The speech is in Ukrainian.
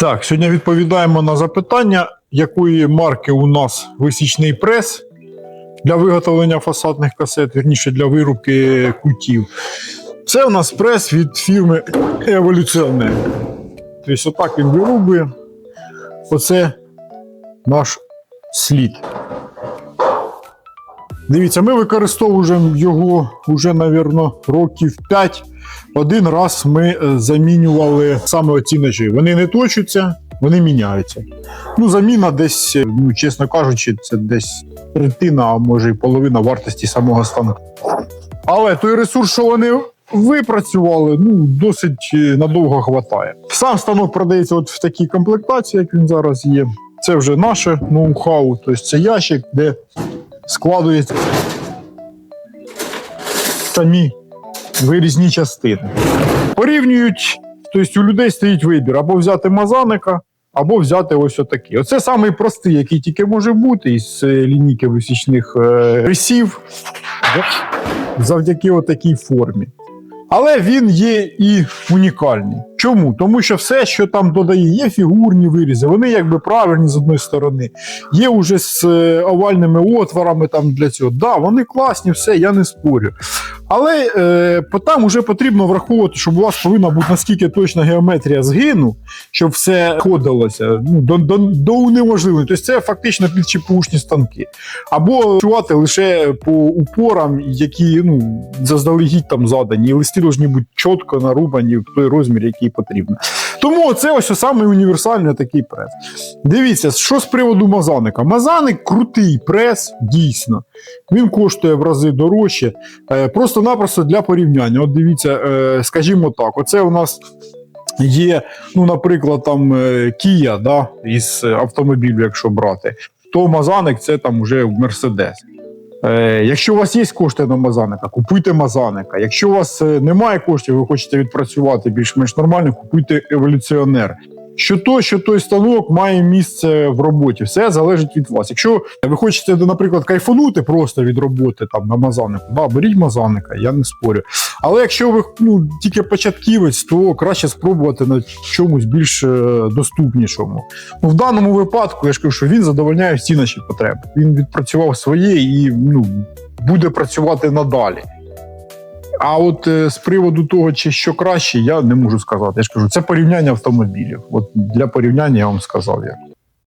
Так, сьогодні відповідаємо на запитання, якої марки у нас висічний прес для виготовлення фасадних касет, вірніше для вирубки кутів. Це у нас прес від фірми Еволюціонер. Тобто, отак він вирубує. Оце наш слід. Дивіться, ми використовуємо його вже, мабуть, років 5. Один раз ми е, замінювали саме оці ножі. Вони не точаться, вони міняються. Ну, заміна десь, е, ну, чесно кажучи, це десь третина, а може і половина вартості самого станку. Але той ресурс, що вони випрацювали, ну, досить е, надовго хватає. Сам станок продається от в такій комплектації, як він зараз є. Це вже наше ноу-хау, тобто це ящик, де складується самі вирізні частини. Порівнюють, тобто у людей стоїть вибір або взяти мазаника, або взяти ось отакий. Оце самий простий, який тільки може бути із е, лінійки висічних е, рисів завдяки отакій формі. Але він є і унікальний. Чому? Тому що все, що там додає, є фігурні вирізи, вони якби правильні з одної сторони, є уже з е, овальними отворами там для цього. Да, вони класні, все, я не спорю. Але е, там вже потрібно враховувати, щоб у вас повинна бути наскільки точна геометрія згину, щоб все ходилося ну, до, до, до унеможливлення. Тобто це фактично підчіпушні станки. Або працювати лише по упорам, які ну, заздалегідь там задані, і листи повинні бути чітко нарубані в той розмір, який потрібно. Тому це ось самий універсальний такий прес. Дивіться, що з приводу мазаника. Мазаник крутий прес, дійсно. Він коштує в рази дорожче. Е, Просто-напросто для порівняння. От дивіться, е, скажімо так, оце у нас. Є, ну, наприклад, там е, Kia, да, із е, автомобілів, якщо брати, то Мазаник це там вже Мерседес. Е, якщо у вас є кошти на Мазаника, купуйте Мазаника. Якщо у вас е, немає коштів, ви хочете відпрацювати більш-менш нормально, купуйте еволюціонер. Що то, що той станок має місце в роботі, все залежить від вас. Якщо ви хочете, наприклад, кайфанути просто від роботи там на мазанику, да, беріть мазаника, я не спорю. Але якщо ви ну, тільки початківець, то краще спробувати на чомусь більш е, доступнішому. Ну, в даному випадку я ж кажу, що він задовольняє всі наші потреби. Він відпрацював своє і ну, буде працювати надалі. А от е, з приводу того, чи що краще, я не можу сказати. Я ж кажу, це порівняння автомобілів. От для порівняння я вам сказав як.